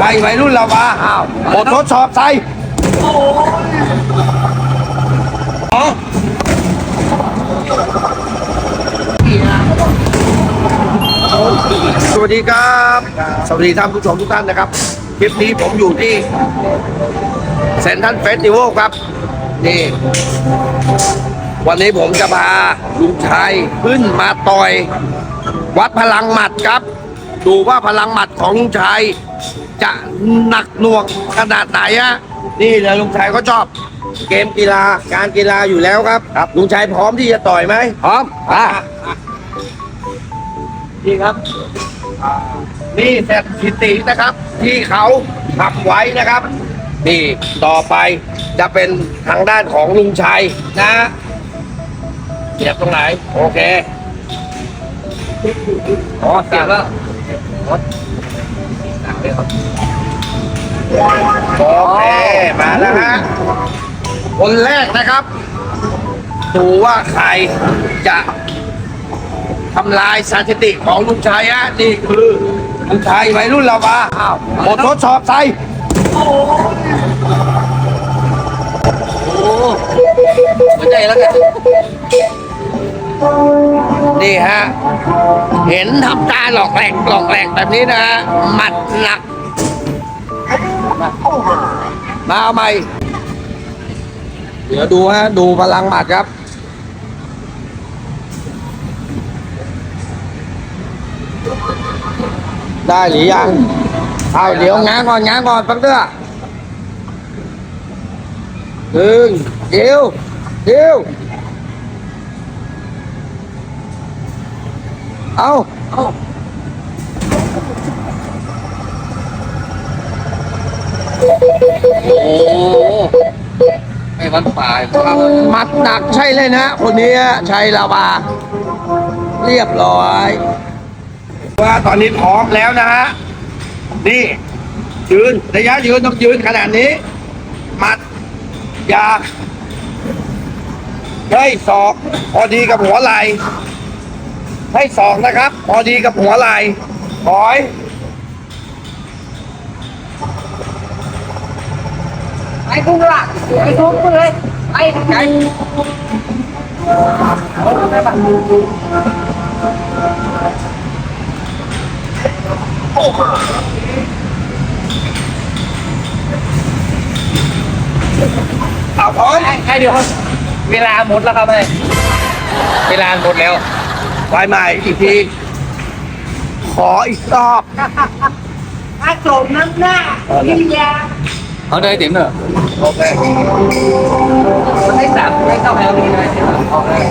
ใส่วัยรุ่นเรามาอ้าวบททดสอบใส่อ๋อสวัสดีครับ สวัสดีท่านผู้ชมทุกท่านนะครับ คลิปนี้ผมอยู่ที่เซนทันเฟสติวัลครับ นี่ วันนี้ผมจะพาลุงชัยขึ้นมาต่อย วัดพลังหมัดครับ ดูว่าพลังหมัดของลุงชัย จะหนักหน่วงขนาดไหนฮะนี่เลยลุงชัยก็ชอบ เกมกีฬาการกีฬาอยู่แล้วครับครับลุงชัยพร้อมที่จะต่อยไหมพร้อมอะนี่ครับอ่านี่สถิตินะครับ ที่เขาทำไว้นะครับนี่ต่อไปจะเป็นทางด้านของลุงชัยนะเสียบตรงไหน โอเคอ๋อเสียบแล้ว โอเคมาแล้วฮะคนแรกนะครับ ดูว่าใครจะทำลายสถิติของลุงชัยฮะนี่คือลุงชัยวัยรุ่นเรามาอ้าวบททดสอบใส่หัวใจแล้วกัน นี่ฮะ เห็นทำตาหลอกแหลกหลอกแหลกแบบนี้นะฮะหมัดหนัก มาเอาใหม่ เดี๋ยวดูฮะ ดูพลังหมัดครับได้หรือยัง เอาเดี๋ยวง้างก่อนง้างก่อนปักเด้อหนึ่งเดียวเดียว เอาเอาโอ้ไม่วันป่ายครับหมัดหนักใช่เลยนะคนนี้ชัยลาวาเรียบร้อย ว่าตอนนี้พร้อมแล้วนะฮะ นี่ ยืนระยะยืนต้องยืนขนาดนี้ หมัดอยาให้ศอกพอดีกับหัวไหล่ ให้ศอกนะครับ พอดีกับหัวไหล่ถอยไอ้ทุกละไอ้ทุกเลยไอ้ไก่เอาถอยไอ้เดี๋ยวเวลาหมดแล้วครับไอ้เวลาหมดแล้ว ไปใหม่อีกที ขออีกรอบอาสมน้ำหน้าพิยาเอาได้เต็มเนอะโอเคมันได้สามได้เข้าแล้วนี่นะออกเลย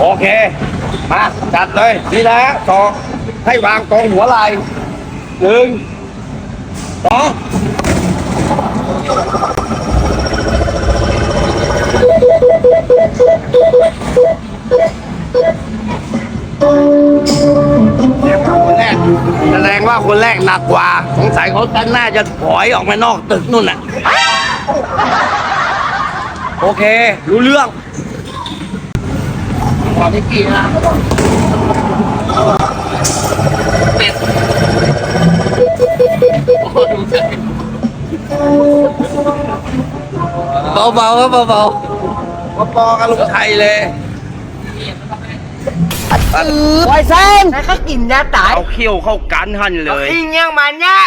โอเค มาจัดเลยนี่นะสองให้วางตรงหัวไหล่หนึ่งสอง คนแรกหนักกว่า สงสัยเขาตั้งหน้าจะถอยออกมานอกตึกนู่นน่ะ โอเค รู้เรื่องขอที่กี่นะเป็ดโอ้ดูใจเบาๆครับเบาก็ปอกับลุงไทยเลย ปล่อยเส้นแล้วก็กินยาตายเอาเขี้ยวเข้ากันหันเลยอิงยังมันเนี่ย